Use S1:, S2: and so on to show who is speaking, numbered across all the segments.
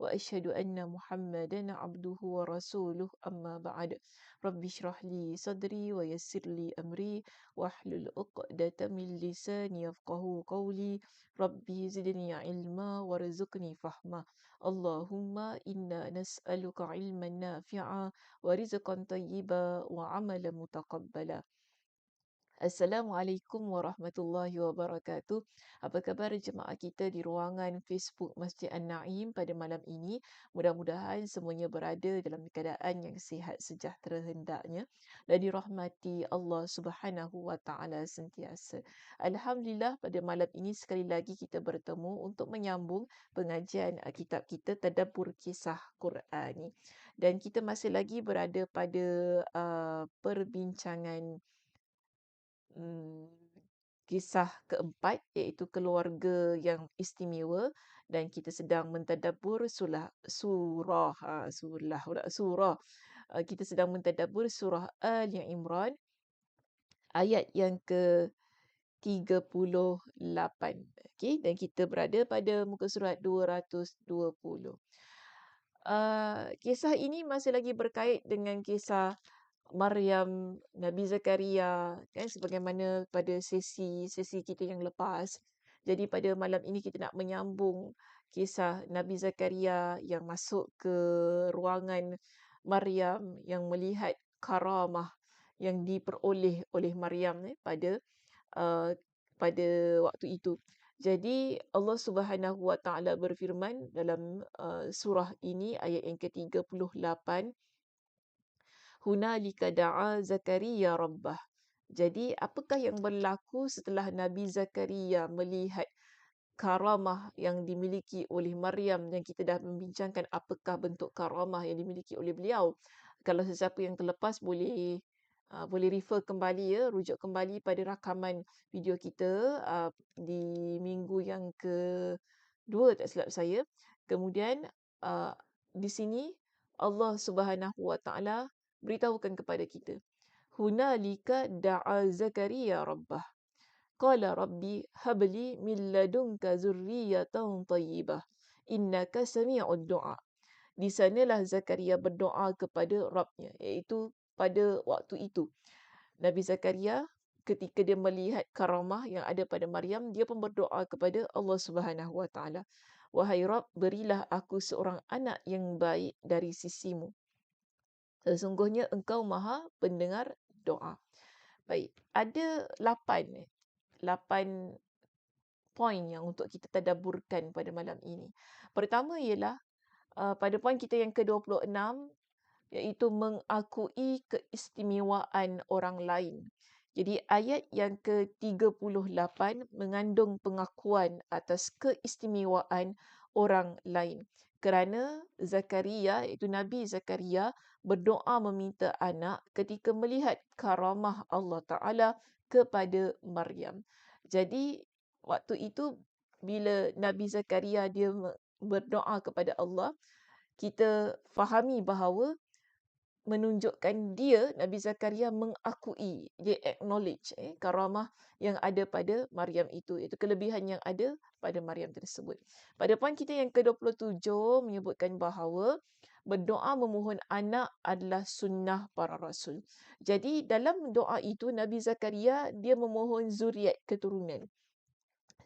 S1: وأشهد أن محمدا عبده ورسوله. أما بعد رب اشرح لي صدري ويسر لي أمري واحلل عقدة من لساني يفقه قولي. ربي زدني علما وارزقني فهما. اللهم إنا نسألك علما نافعا ورزقا طيبا وعملا متقبلا. Assalamualaikum warahmatullahi wabarakatuh. Apa khabar jemaah kita di ruangan Facebook Masjid An-Naim pada malam ini? Mudah-mudahan semuanya berada dalam keadaan yang sihat sejahtera hendaknya dan dirahmati Allah Subhanahu wa taala sentiasa. Alhamdulillah pada malam ini sekali lagi kita bertemu untuk menyambung pengajian uh, kitab kita Tadabbur Kisah Quran Dan kita masih lagi berada pada uh, perbincangan hmm, kisah keempat iaitu keluarga yang istimewa dan kita sedang mentadabbur surah surah ha, surah surah. Uh, kita sedang mentadabbur surah Ali Imran ayat yang ke 38 okey dan kita berada pada muka surat 220 Uh, kisah ini masih lagi berkait dengan kisah Maryam, Nabi Zakaria kan sebagaimana pada sesi sesi kita yang lepas. Jadi pada malam ini kita nak menyambung kisah Nabi Zakaria yang masuk ke ruangan Maryam yang melihat karamah yang diperoleh oleh Maryam eh, pada uh, pada waktu itu. Jadi Allah Subhanahu Wa Taala berfirman dalam uh, surah ini ayat yang ke-38 hunalika da'a Zakaria rabbah. Jadi apakah yang berlaku setelah Nabi Zakaria melihat karamah yang dimiliki oleh Maryam yang kita dah membincangkan apakah bentuk karamah yang dimiliki oleh beliau. Kalau sesiapa yang terlepas boleh uh, boleh refer kembali ya, rujuk kembali pada rakaman video kita uh, di minggu yang ke dua tak silap saya. Kemudian uh, di sini Allah Subhanahu Wa Taala beritahukan kepada kita. Hunalika da'a Zakaria rabbah. Qala rabbi habli min ladunka zurriyatan tayyibah. Innaka sami'ud du'a. Di sanalah Zakaria berdoa kepada Rabbnya, iaitu pada waktu itu. Nabi Zakaria ketika dia melihat karamah yang ada pada Maryam, dia pun berdoa kepada Allah Subhanahu Wa Taala. Wahai Rabb, berilah aku seorang anak yang baik dari sisimu. Sesungguhnya engkau maha pendengar doa. Baik, ada lapan, lapan poin yang untuk kita tadaburkan pada malam ini. Pertama ialah uh, pada poin kita yang ke-26 iaitu mengakui keistimewaan orang lain. Jadi ayat yang ke-38 mengandung pengakuan atas keistimewaan orang lain kerana Zakaria iaitu Nabi Zakaria berdoa meminta anak ketika melihat karamah Allah Taala kepada Maryam. Jadi waktu itu bila Nabi Zakaria dia berdoa kepada Allah kita fahami bahawa menunjukkan dia Nabi Zakaria mengakui dia acknowledge eh karamah yang ada pada Maryam itu iaitu kelebihan yang ada pada Maryam tersebut. Pada poin kita yang ke-27 menyebutkan bahawa berdoa memohon anak adalah sunnah para rasul. Jadi dalam doa itu Nabi Zakaria dia memohon zuriat keturunan.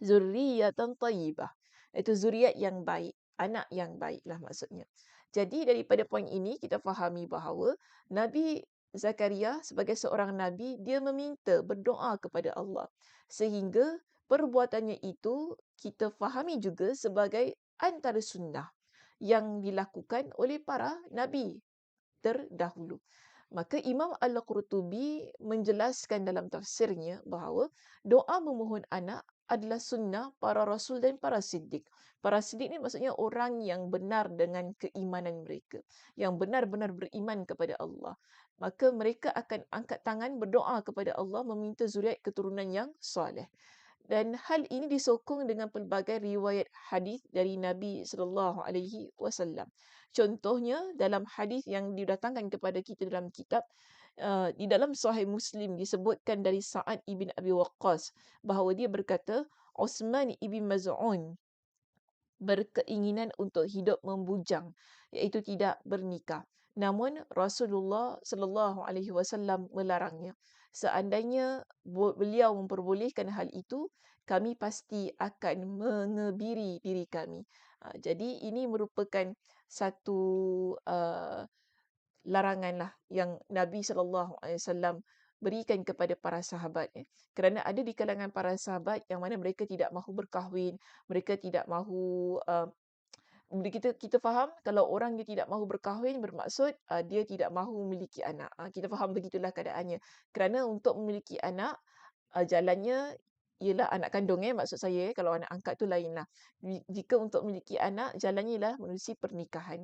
S1: Zurriyatan tayyibah. Itu zuriat yang baik, anak yang baiklah maksudnya. Jadi daripada poin ini kita fahami bahawa Nabi Zakaria sebagai seorang nabi dia meminta berdoa kepada Allah sehingga perbuatannya itu kita fahami juga sebagai antara sunnah yang dilakukan oleh para nabi terdahulu. Maka Imam Al-Qurtubi menjelaskan dalam tafsirnya bahawa doa memohon anak adalah sunnah para rasul dan para siddiq. Para siddiq ni maksudnya orang yang benar dengan keimanan mereka. Yang benar-benar beriman kepada Allah. Maka mereka akan angkat tangan berdoa kepada Allah meminta zuriat keturunan yang soleh. Dan hal ini disokong dengan pelbagai riwayat hadis dari Nabi sallallahu alaihi wasallam. Contohnya dalam hadis yang didatangkan kepada kita dalam kitab uh, di dalam Sahih Muslim disebutkan dari Sa'ad ibn Abi Waqqas bahawa dia berkata Osman ibn Maz'un berkeinginan untuk hidup membujang iaitu tidak bernikah. Namun Rasulullah sallallahu alaihi wasallam melarangnya seandainya beliau memperbolehkan hal itu, kami pasti akan mengebiri diri kami. Uh, jadi ini merupakan satu uh, larangan lah yang Nabi SAW berikan kepada para sahabat. Eh. Kerana ada di kalangan para sahabat yang mana mereka tidak mahu berkahwin, mereka tidak mahu uh, kita kita faham kalau orang dia tidak mahu berkahwin bermaksud uh, dia tidak mahu memiliki anak. Uh, kita faham begitulah keadaannya. Kerana untuk memiliki anak uh, jalannya ialah anak kandung eh maksud saya eh. kalau anak angkat tu lainlah. Jika untuk memiliki anak jalannya ialah melalui pernikahan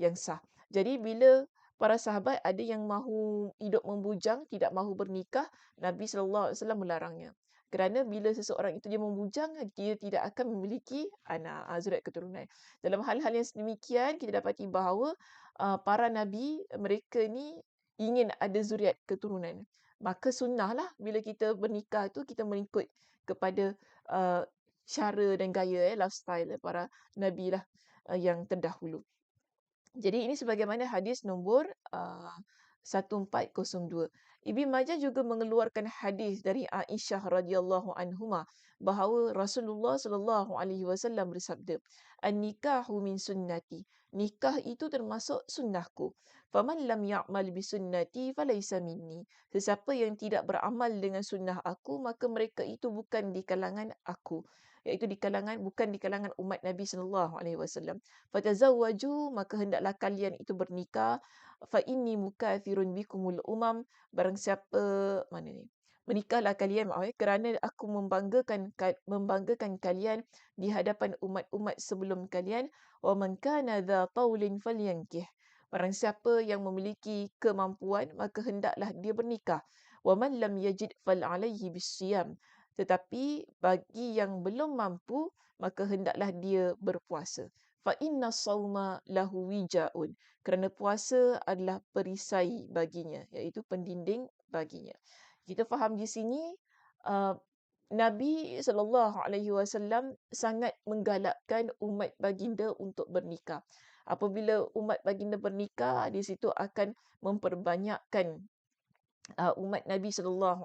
S1: yang sah. Jadi bila para sahabat ada yang mahu hidup membujang, tidak mahu bernikah, Nabi sallallahu alaihi wasallam melarangnya. Kerana bila seseorang itu dia membujang, dia tidak akan memiliki anak, uh, zuriat keturunan. Dalam hal-hal yang sedemikian, kita dapati bahawa uh, para Nabi, mereka ni ingin ada zuriat keturunan. Maka sunnahlah bila kita bernikah tu, kita mengikut kepada uh, cara dan gaya, eh, lifestyle eh, para Nabi lah uh, yang terdahulu. Jadi ini sebagaimana hadis nombor uh, 1402. Ibn Majah juga mengeluarkan hadis dari Aisyah radhiyallahu anhuma bahawa Rasulullah sallallahu alaihi wasallam bersabda, "An-nikahu min sunnati." Nikah itu termasuk sunnahku. Faman lam ya'mal bi sunnati falaysa minni. Sesiapa yang tidak beramal dengan sunnah aku, maka mereka itu bukan di kalangan aku iaitu di kalangan bukan di kalangan umat Nabi sallallahu alaihi wasallam. Fatazawwaju maka hendaklah kalian itu bernikah. Fa inni mukathirun bikumul umam barang siapa mana ni menikahlah kalian. Maaf eh, kerana aku membanggakan membanggakan kalian di hadapan umat-umat sebelum kalian. Wa man kana dha taulin falyankih barang siapa yang memiliki kemampuan maka hendaklah dia bernikah. Wa man lam yajid fal alaihi bisiyam tetapi bagi yang belum mampu, maka hendaklah dia berpuasa. Fa inna sawma lahu wijaun. Kerana puasa adalah perisai baginya, iaitu pendinding baginya. Kita faham di sini, uh, Nabi saw sangat menggalakkan umat baginda untuk bernikah. Apabila umat baginda bernikah, di situ akan memperbanyakkan uh, umat Nabi saw.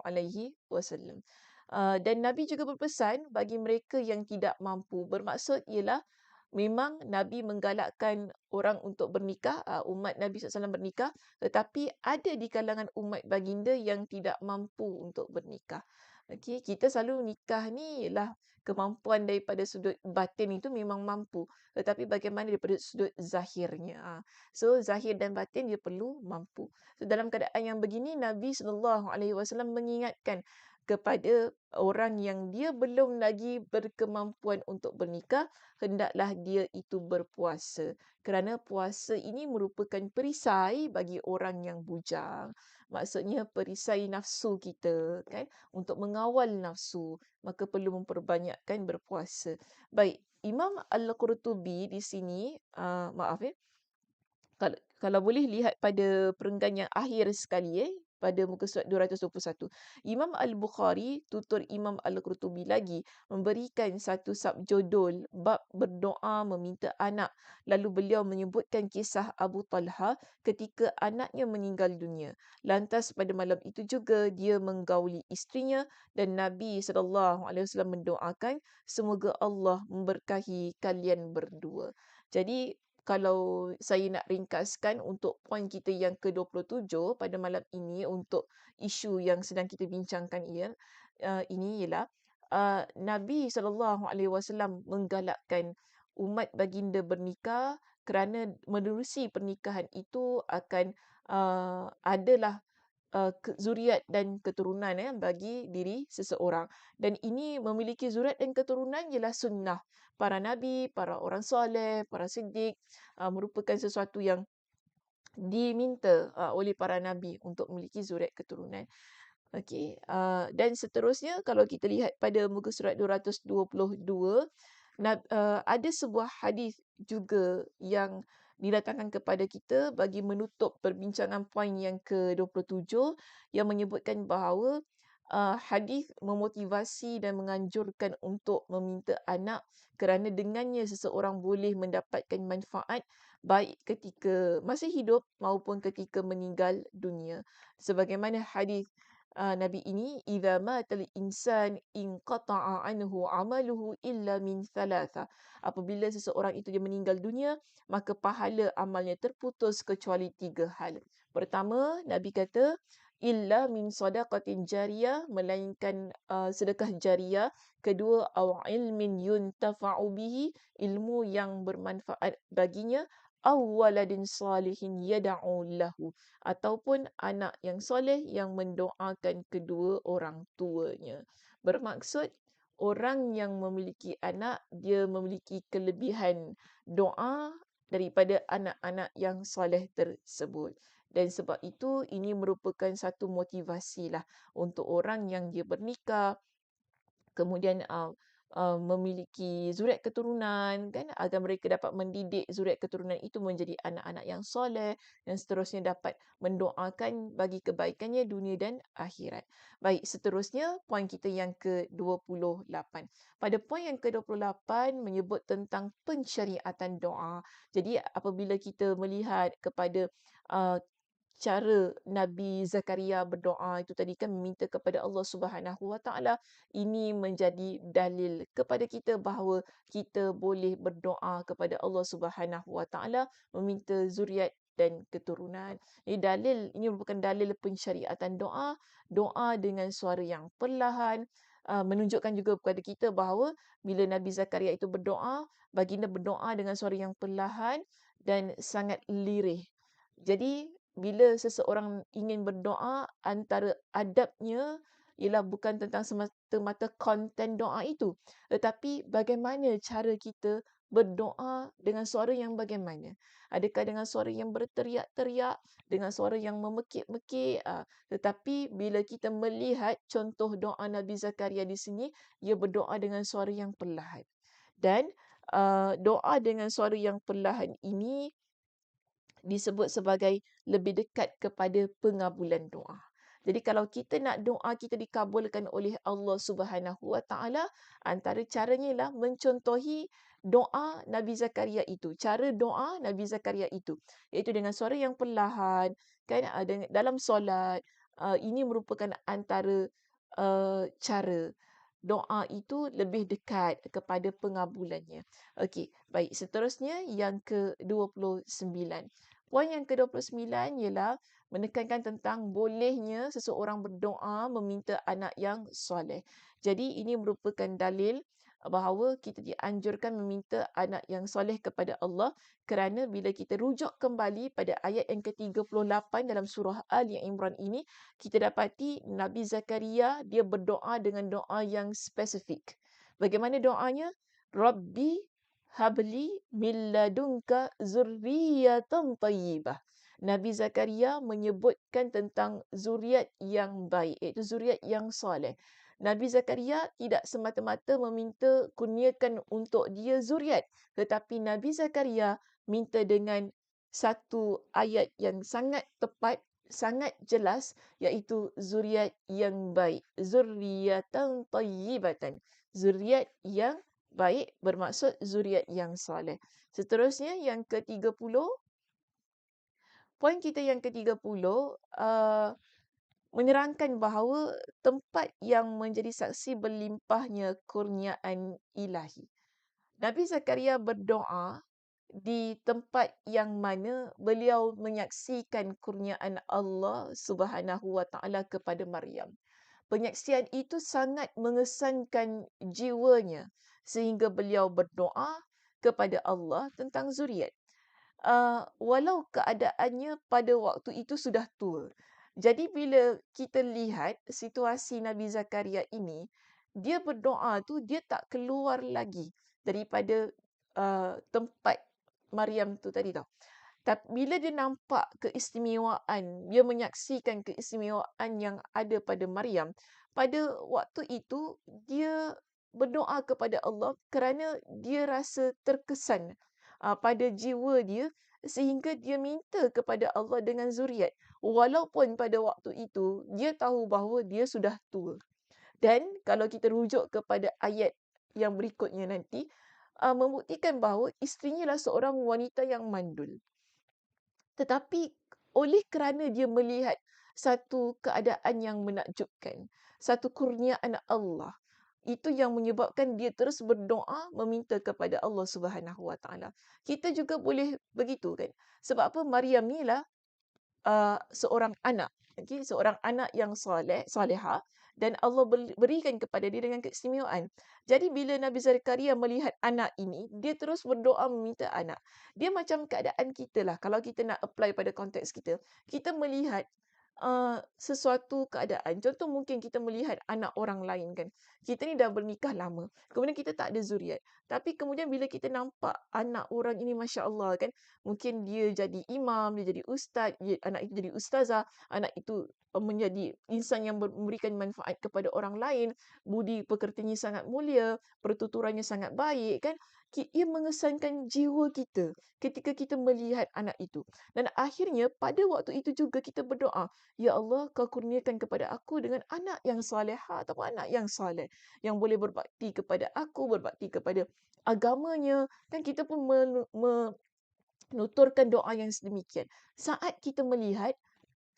S1: Uh, dan Nabi juga berpesan bagi mereka yang tidak mampu. Bermaksud ialah memang Nabi menggalakkan orang untuk bernikah, uh, umat Nabi SAW bernikah. Tetapi ada di kalangan umat baginda yang tidak mampu untuk bernikah. Okay, kita selalu nikah ni ialah kemampuan daripada sudut batin itu memang mampu. Tetapi bagaimana daripada sudut zahirnya. Uh. So zahir dan batin dia perlu mampu. So, dalam keadaan yang begini Nabi SAW mengingatkan kepada orang yang dia belum lagi berkemampuan untuk bernikah, hendaklah dia itu berpuasa. Kerana puasa ini merupakan perisai bagi orang yang bujang. Maksudnya perisai nafsu kita kan untuk mengawal nafsu, maka perlu memperbanyakkan berpuasa. Baik, Imam Al-Qurtubi di sini, uh, maaf ya. Kalau, kalau boleh lihat pada perenggan yang akhir sekali eh, pada muka surat 221. Imam Al-Bukhari, tutur Imam Al-Qurtubi lagi, memberikan satu subjudul bab berdoa meminta anak. Lalu beliau menyebutkan kisah Abu Talha ketika anaknya meninggal dunia. Lantas pada malam itu juga dia menggauli istrinya dan Nabi SAW mendoakan semoga Allah memberkahi kalian berdua. Jadi kalau saya nak ringkaskan untuk poin kita yang ke-27 pada malam ini untuk isu yang sedang kita bincangkan ia uh, ini ialah uh, Nabi SAW menggalakkan umat baginda bernikah kerana menerusi pernikahan itu akan uh, adalah uh, zuriat dan keturunan eh, bagi diri seseorang. Dan ini memiliki zuriat dan keturunan ialah sunnah para nabi, para orang soleh, para siddiq uh, merupakan sesuatu yang diminta uh, oleh para nabi untuk memiliki zuriat keturunan. Okey, uh, dan seterusnya kalau kita lihat pada muka surat 222, nab, uh, ada sebuah hadis juga yang didatangkan kepada kita bagi menutup perbincangan poin yang ke-27 yang menyebutkan bahawa uh, hadis memotivasi dan menganjurkan untuk meminta anak kerana dengannya seseorang boleh mendapatkan manfaat baik ketika masih hidup maupun ketika meninggal dunia. Sebagaimana hadis uh, Nabi ini idza matal insan inqata'a anhu amaluhu illa min thalatha. Apabila seseorang itu dia meninggal dunia maka pahala amalnya terputus kecuali tiga hal. Pertama Nabi kata illa min sadaqatin jariyah melainkan uh, sedekah jariyah. Kedua aw ilmin yuntafa'u bihi ilmu yang bermanfaat baginya aw waladin salihin yad'u lahu ataupun anak yang soleh yang mendoakan kedua orang tuanya. Bermaksud orang yang memiliki anak dia memiliki kelebihan doa daripada anak-anak yang soleh tersebut. Dan sebab itu ini merupakan satu motivasi lah untuk orang yang dia bernikah kemudian uh, uh, memiliki zuriat keturunan kan agar mereka dapat mendidik zuriat keturunan itu menjadi anak-anak yang soleh dan seterusnya dapat mendoakan bagi kebaikannya dunia dan akhirat. Baik, seterusnya poin kita yang ke-28. Pada poin yang ke-28 menyebut tentang pensyariatan doa. Jadi apabila kita melihat kepada uh, cara Nabi Zakaria berdoa itu tadi kan meminta kepada Allah Subhanahu Wa Taala ini menjadi dalil kepada kita bahawa kita boleh berdoa kepada Allah Subhanahu Wa Taala meminta zuriat dan keturunan. Ini dalil ini merupakan dalil pensyariatan doa, doa dengan suara yang perlahan uh, menunjukkan juga kepada kita bahawa bila Nabi Zakaria itu berdoa, baginda berdoa dengan suara yang perlahan dan sangat lirih. Jadi bila seseorang ingin berdoa antara adabnya ialah bukan tentang semata-mata konten doa itu tetapi bagaimana cara kita berdoa dengan suara yang bagaimana. Adakah dengan suara yang berteriak-teriak dengan suara yang memekik-mekik ah, tetapi bila kita melihat contoh doa Nabi Zakaria di sini ia berdoa dengan suara yang perlahan. Dan uh, doa dengan suara yang perlahan ini disebut sebagai lebih dekat kepada pengabulan doa. Jadi kalau kita nak doa kita dikabulkan oleh Allah Subhanahu Wa Taala, antara caranya ialah mencontohi doa Nabi Zakaria itu. Cara doa Nabi Zakaria itu iaitu dengan suara yang perlahan kan ah, dalam solat. Ah, ini merupakan antara uh, cara doa itu lebih dekat kepada pengabulannya. Okey, baik. Seterusnya yang ke-29. Poin yang ke-29 ialah menekankan tentang bolehnya seseorang berdoa meminta anak yang soleh. Jadi ini merupakan dalil bahawa kita dianjurkan meminta anak yang soleh kepada Allah kerana bila kita rujuk kembali pada ayat yang ke-38 dalam surah Ali Imran ini, kita dapati Nabi Zakaria dia berdoa dengan doa yang spesifik. Bagaimana doanya? Rabbi habli min ladunka zurriyatan tayyibah. Nabi Zakaria menyebutkan tentang zuriat yang baik, iaitu zuriat yang soleh. Nabi Zakaria tidak semata-mata meminta kurniakan untuk dia zuriat. Tetapi Nabi Zakaria minta dengan satu ayat yang sangat tepat, sangat jelas, iaitu zuriat yang baik. Zurriyatan tayyibatan. Zuriat yang baik bermaksud zuriat yang soleh. Seterusnya yang ke-30 poin kita yang ke-30 uh, menerangkan bahawa tempat yang menjadi saksi berlimpahnya kurniaan ilahi. Nabi Zakaria berdoa di tempat yang mana beliau menyaksikan kurniaan Allah Subhanahu wa taala kepada Maryam. Penyaksian itu sangat mengesankan jiwanya sehingga beliau berdoa kepada Allah tentang zuriat. Uh, walau keadaannya pada waktu itu sudah tua. Jadi bila kita lihat situasi Nabi Zakaria ini, dia berdoa tu dia tak keluar lagi daripada uh, tempat Maryam tu tadi tau. Tapi bila dia nampak keistimewaan, dia menyaksikan keistimewaan yang ada pada Maryam, pada waktu itu dia berdoa kepada Allah kerana dia rasa terkesan uh, pada jiwa dia sehingga dia minta kepada Allah dengan zuriat walaupun pada waktu itu dia tahu bahawa dia sudah tua. Dan kalau kita rujuk kepada ayat yang berikutnya nanti uh, membuktikan bahawa isterinya adalah seorang wanita yang mandul. Tetapi oleh kerana dia melihat satu keadaan yang menakjubkan, satu kurniaan Allah, itu yang menyebabkan dia terus berdoa meminta kepada Allah Subhanahu Wa Taala. Kita juga boleh begitu kan? Sebab apa Maryam ni lah uh, seorang anak, okay? seorang anak yang soleh, soleha dan Allah berikan kepada dia dengan keistimewaan. Jadi bila Nabi Zakaria melihat anak ini, dia terus berdoa meminta anak. Dia macam keadaan kita lah. Kalau kita nak apply pada konteks kita, kita melihat uh, sesuatu keadaan. Contoh mungkin kita melihat anak orang lain kan. Kita ni dah bernikah lama. Kemudian kita tak ada zuriat. Tapi kemudian bila kita nampak anak orang ini Masya Allah kan. Mungkin dia jadi imam, dia jadi ustaz, dia, anak itu jadi ustazah, anak itu uh, menjadi insan yang memberikan manfaat kepada orang lain, budi pekertinya sangat mulia, pertuturannya sangat baik kan ia mengesankan jiwa kita ketika kita melihat anak itu. Dan akhirnya pada waktu itu juga kita berdoa, Ya Allah kau kurniakan kepada aku dengan anak yang saleha atau anak yang saleh yang boleh berbakti kepada aku, berbakti kepada agamanya. Dan kita pun menuturkan doa yang sedemikian. Saat kita melihat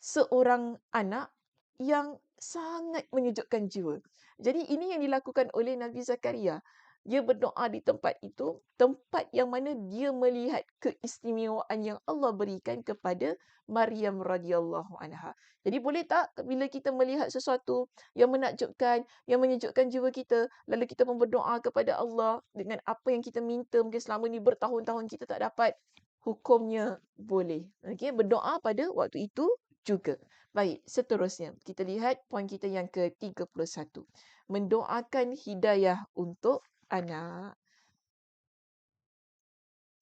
S1: seorang anak yang sangat menyejukkan jiwa. Jadi ini yang dilakukan oleh Nabi Zakaria dia berdoa di tempat itu, tempat yang mana dia melihat keistimewaan yang Allah berikan kepada Maryam radhiyallahu anha. Jadi boleh tak bila kita melihat sesuatu yang menakjubkan, yang menyejukkan jiwa kita, lalu kita pun berdoa kepada Allah dengan apa yang kita minta mungkin selama ni bertahun-tahun kita tak dapat, hukumnya boleh. Okey, berdoa pada waktu itu juga. Baik, seterusnya kita lihat poin kita yang ke-31. Mendoakan hidayah untuk anak.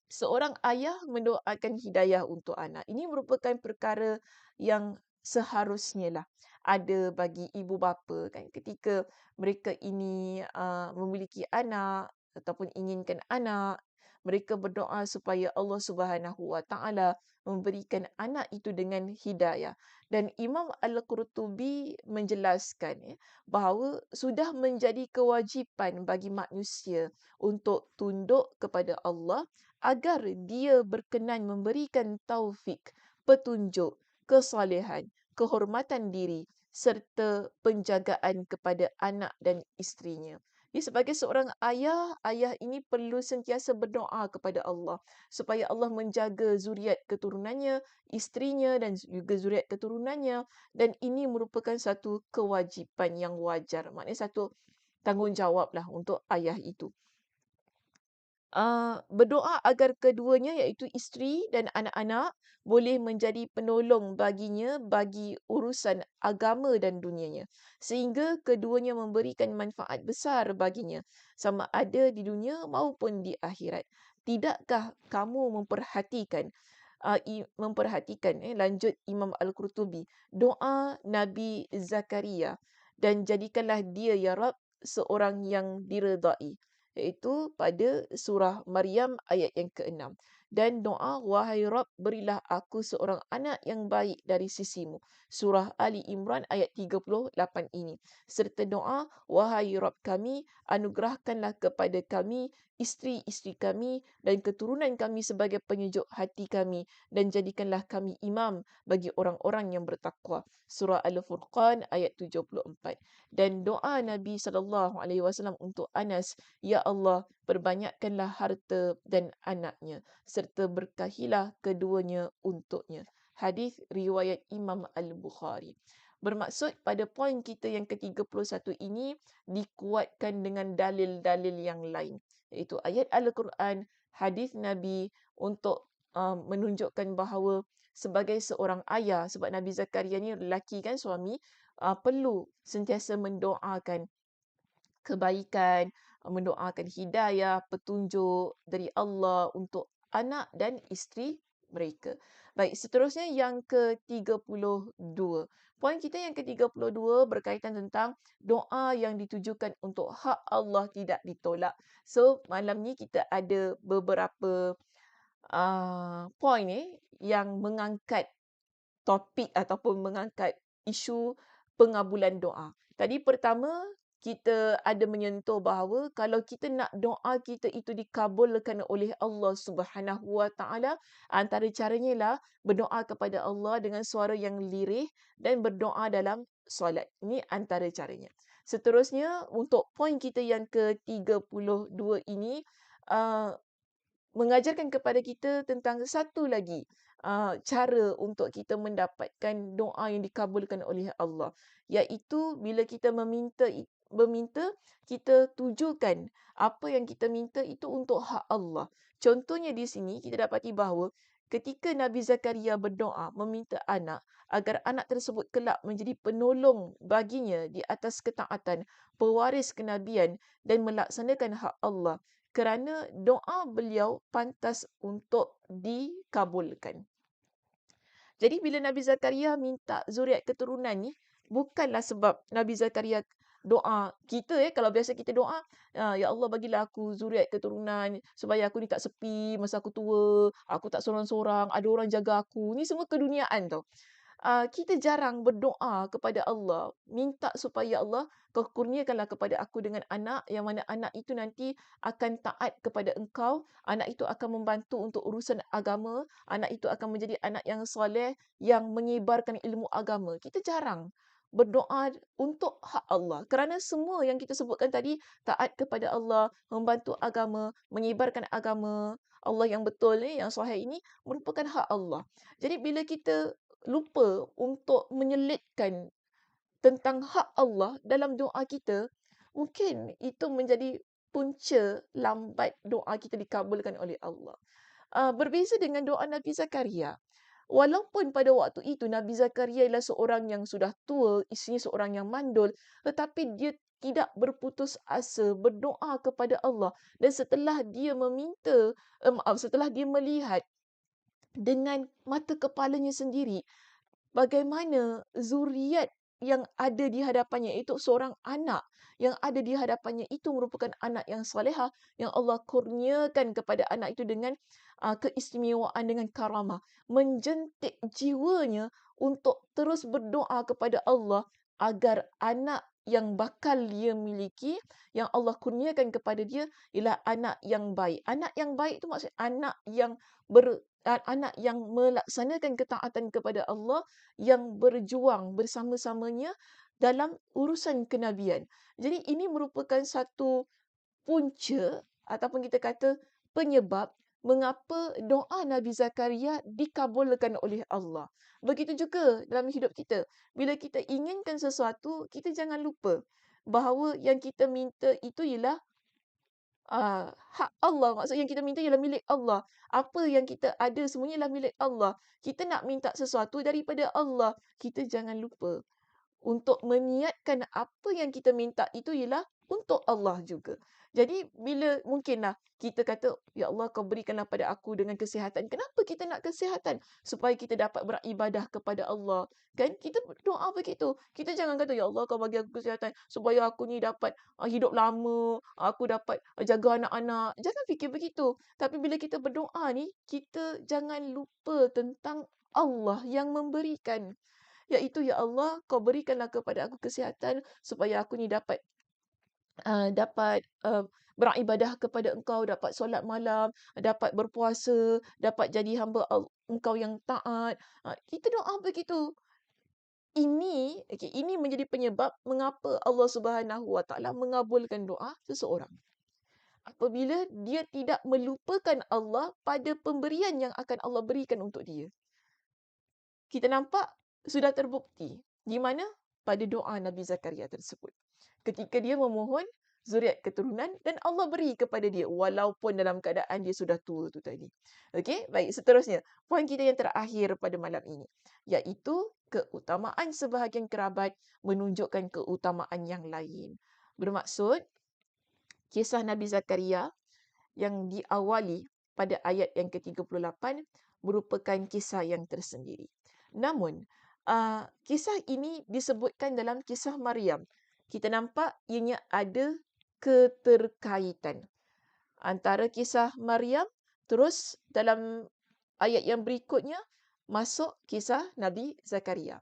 S1: Seorang ayah mendoakan hidayah untuk anak. Ini merupakan perkara yang seharusnya lah ada bagi ibu bapa kan ketika mereka ini uh, memiliki anak ataupun inginkan anak mereka berdoa supaya Allah Subhanahu Wa Taala memberikan anak itu dengan hidayah. Dan Imam Al-Qurtubi menjelaskan ya, bahawa sudah menjadi kewajipan bagi manusia untuk tunduk kepada Allah agar dia berkenan memberikan taufik, petunjuk, kesalehan, kehormatan diri serta penjagaan kepada anak dan isterinya. Jadi sebagai seorang ayah, ayah ini perlu sentiasa berdoa kepada Allah supaya Allah menjaga zuriat keturunannya, isterinya dan juga zuriat keturunannya dan ini merupakan satu kewajipan yang wajar. Maknanya satu tanggungjawab lah untuk ayah itu. Uh, berdoa agar keduanya iaitu isteri dan anak-anak boleh menjadi penolong baginya bagi urusan agama dan dunianya. Sehingga keduanya memberikan manfaat besar baginya sama ada di dunia maupun di akhirat. Tidakkah kamu memperhatikan uh, memperhatikan eh lanjut Imam Al-Qurtubi? Doa Nabi Zakaria dan jadikanlah dia ya Rab seorang yang diredai iaitu pada surah Maryam ayat yang ke-6 dan doa wahai Rabb berilah aku seorang anak yang baik dari sisimu. Surah Ali Imran ayat 38 ini. Serta doa wahai Rabb kami anugerahkanlah kepada kami isteri-isteri kami dan keturunan kami sebagai penyejuk hati kami dan jadikanlah kami imam bagi orang-orang yang bertakwa. Surah Al-Furqan ayat 74 dan doa Nabi wasallam untuk Anas ya Allah perbanyakkanlah harta dan anaknya serta berkahilah keduanya untuknya. Hadis riwayat Imam Al-Bukhari Bermaksud pada poin kita yang ke-31 ini dikuatkan dengan dalil-dalil yang lain iaitu ayat Al-Quran, hadis Nabi untuk um, menunjukkan bahawa sebagai seorang ayah sebab Nabi Zakaria ni lelaki kan suami uh, perlu sentiasa mendoakan kebaikan, mendoakan hidayah, petunjuk dari Allah untuk anak dan isteri mereka. Baik, seterusnya yang ke-32. Poin kita yang ke-32 berkaitan tentang doa yang ditujukan untuk hak Allah tidak ditolak. So, malam ni kita ada beberapa uh, poin ni yang mengangkat topik ataupun mengangkat isu pengabulan doa. Tadi pertama kita ada menyentuh bahawa kalau kita nak doa kita itu dikabulkan oleh Allah Subhanahu Wa Taala antara caranya lah berdoa kepada Allah dengan suara yang lirih dan berdoa dalam solat. Ini antara caranya. Seterusnya untuk poin kita yang ke-32 ini uh, mengajarkan kepada kita tentang satu lagi uh, cara untuk kita mendapatkan doa yang dikabulkan oleh Allah iaitu bila kita meminta meminta, kita tujukan apa yang kita minta itu untuk hak Allah. Contohnya di sini kita dapati bahawa ketika Nabi Zakaria berdoa meminta anak agar anak tersebut kelak menjadi penolong baginya di atas ketaatan, pewaris kenabian dan melaksanakan hak Allah kerana doa beliau pantas untuk dikabulkan. Jadi bila Nabi Zakaria minta zuriat keturunan ni bukanlah sebab Nabi Zakaria doa kita eh. Kalau biasa kita doa ah, ya Allah bagilah aku zuriat keturunan supaya aku ni tak sepi masa aku tua aku tak seorang-seorang ada orang jaga aku. Ni semua keduniaan tau. Uh, kita jarang berdoa kepada Allah minta supaya Allah kurniakanlah kepada aku dengan anak yang mana anak itu nanti akan taat kepada engkau. Anak itu akan membantu untuk urusan agama anak itu akan menjadi anak yang soleh yang menyebarkan ilmu agama. Kita jarang berdoa untuk hak Allah. Kerana semua yang kita sebutkan tadi, taat kepada Allah, membantu agama, menyebarkan agama Allah yang betul ni, yang sahih ini, merupakan hak Allah. Jadi bila kita lupa untuk menyelitkan tentang hak Allah dalam doa kita, mungkin itu menjadi punca lambat doa kita dikabulkan oleh Allah. Uh, berbeza dengan doa Nabi Zakaria. Walaupun pada waktu itu Nabi Zakaria ialah seorang yang sudah tua, isinya seorang yang mandul, tetapi dia tidak berputus asa berdoa kepada Allah. Dan setelah dia meminta eh, maaf setelah dia melihat dengan mata kepalanya sendiri bagaimana zuriat yang ada di hadapannya itu seorang anak yang ada di hadapannya itu merupakan anak yang soleha yang Allah kurniakan kepada anak itu dengan uh, keistimewaan dengan karamah. Menjentik jiwanya untuk terus berdoa kepada Allah agar anak yang bakal dia miliki yang Allah kurniakan kepada dia ialah anak yang baik. Anak yang baik itu maksud anak yang ber anak yang melaksanakan ketaatan kepada Allah yang berjuang bersama-samanya dalam urusan kenabian. Jadi ini merupakan satu punca ataupun kita kata penyebab mengapa doa Nabi Zakaria dikabulkan oleh Allah. Begitu juga dalam hidup kita. Bila kita inginkan sesuatu, kita jangan lupa bahawa yang kita minta itu ialah uh, hak Allah. Maksud yang kita minta ialah milik Allah. Apa yang kita ada semuanya ialah milik Allah. Kita nak minta sesuatu daripada Allah. Kita jangan lupa untuk meniatkan apa yang kita minta itu ialah untuk Allah juga. Jadi bila mungkinlah kita kata ya Allah kau berikanlah pada aku dengan kesihatan. Kenapa kita nak kesihatan? Supaya kita dapat beribadah kepada Allah. Kan kita doa begitu. Kita jangan kata ya Allah kau bagi aku kesihatan supaya aku ni dapat uh, hidup lama, aku dapat uh, jaga anak-anak. Jangan fikir begitu. Tapi bila kita berdoa ni kita jangan lupa tentang Allah yang memberikan iaitu ya Allah kau berikanlah kepada aku kesihatan supaya aku ni dapat uh, dapat uh, beribadah kepada engkau, dapat solat malam, dapat berpuasa, dapat jadi hamba engkau yang taat. Uh, kita doa begitu. Ini okay, ini menjadi penyebab mengapa Allah Subhanahu Wa Taala mengabulkan doa seseorang. Apabila dia tidak melupakan Allah pada pemberian yang akan Allah berikan untuk dia. Kita nampak sudah terbukti di mana pada doa Nabi Zakaria tersebut ketika dia memohon zuriat keturunan dan Allah beri kepada dia walaupun dalam keadaan dia sudah tua tu tadi. Okey, baik seterusnya. Poin kita yang terakhir pada malam ini iaitu keutamaan sebahagian kerabat menunjukkan keutamaan yang lain. Bermaksud kisah Nabi Zakaria yang diawali pada ayat yang ke-38 merupakan kisah yang tersendiri. Namun, uh, kisah ini disebutkan dalam kisah Maryam. Kita nampak ianya ada keterkaitan antara kisah Maryam terus dalam ayat yang berikutnya masuk kisah Nabi Zakaria.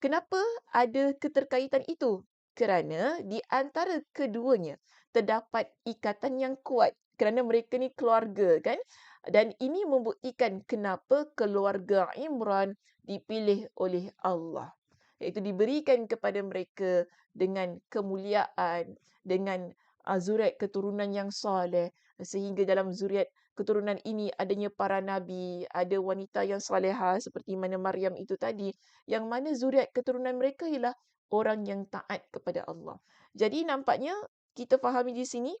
S1: Kenapa ada keterkaitan itu? Kerana di antara keduanya terdapat ikatan yang kuat kerana mereka ni keluarga kan dan ini membuktikan kenapa keluarga Imran dipilih oleh Allah iaitu diberikan kepada mereka dengan kemuliaan dengan uh, zuriat keturunan yang soleh. Sehingga dalam zuriat keturunan ini adanya para nabi ada wanita yang salehah seperti mana Maryam itu tadi yang mana zuriat keturunan mereka ialah orang yang taat kepada Allah. Jadi nampaknya kita fahami di sini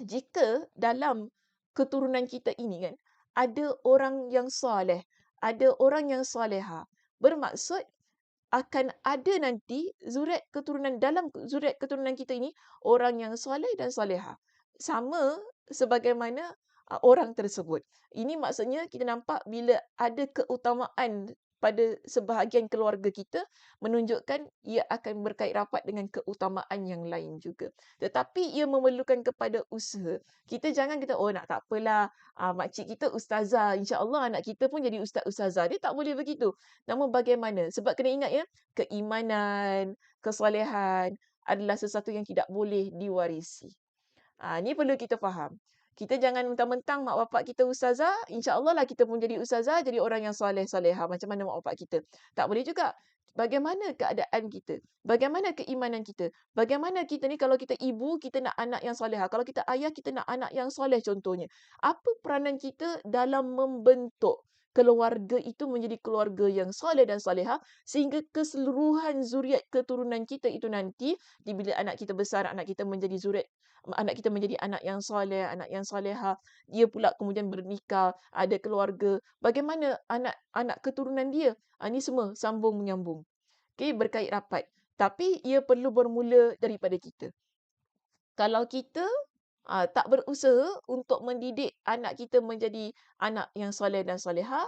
S1: jika dalam keturunan kita ini kan ada orang yang soleh ada orang yang soleha bermaksud akan ada nanti zuriat keturunan dalam zuriat keturunan kita ini orang yang soleh dan soleha. Sama sebagaimana orang tersebut. Ini maksudnya kita nampak bila ada keutamaan pada sebahagian keluarga kita menunjukkan ia akan berkait rapat dengan keutamaan yang lain juga. Tetapi ia memerlukan kepada usaha. Kita jangan kita, oh nak tak apalah, uh, makcik kita ustazah, insya-Allah anak kita pun jadi ustaz ustazah. Dia tak boleh begitu. Namun bagaimana? Sebab kena ingat ya, keimanan, kesolehan adalah sesuatu yang tidak boleh diwarisi. Ah, ini perlu kita faham. Kita jangan mentang-mentang mak bapak kita ustazah, insya-Allah lah kita pun jadi ustazah, jadi orang yang soleh solehah macam mana mak bapak kita. Tak boleh juga. Bagaimana keadaan kita? Bagaimana keimanan kita? Bagaimana kita ni kalau kita ibu, kita nak anak yang solehah. Kalau kita ayah, kita nak anak yang soleh contohnya. Apa peranan kita dalam membentuk keluarga itu menjadi keluarga yang soleh dan soleha sehingga keseluruhan zuriat keturunan kita itu nanti bila anak kita besar anak kita menjadi zuriat anak kita menjadi anak yang soleh anak yang soleha dia pula kemudian bernikah ada keluarga. Bagaimana anak anak keturunan dia? Ini ha, semua sambung menyambung. Okey berkait rapat. Tapi ia perlu bermula daripada kita. Kalau kita uh, tak berusaha untuk mendidik anak kita menjadi anak yang soleh dan soleha,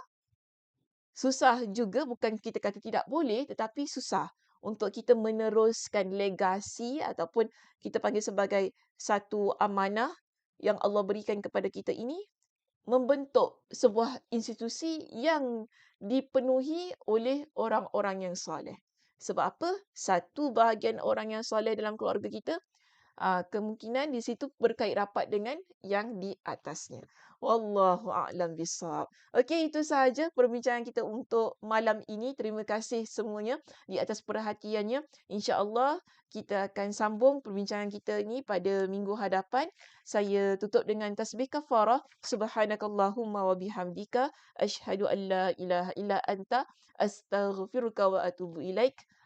S1: susah juga bukan kita kata tidak boleh tetapi susah untuk kita meneruskan legasi ataupun kita panggil sebagai satu amanah yang Allah berikan kepada kita ini membentuk sebuah institusi yang dipenuhi oleh orang-orang yang soleh. Sebab apa? Satu bahagian orang yang soleh dalam keluarga kita uh, kemungkinan di situ berkait rapat dengan yang di atasnya. Wallahu a'lam bishawab. Okey, itu sahaja perbincangan kita untuk malam ini. Terima kasih semuanya di atas perhatiannya. Insya-Allah kita akan sambung perbincangan kita ini pada minggu hadapan. Saya tutup dengan tasbih kafarah. Subhanakallahumma wa bihamdika asyhadu an la ilaha illa anta astaghfiruka wa atubu ilaik.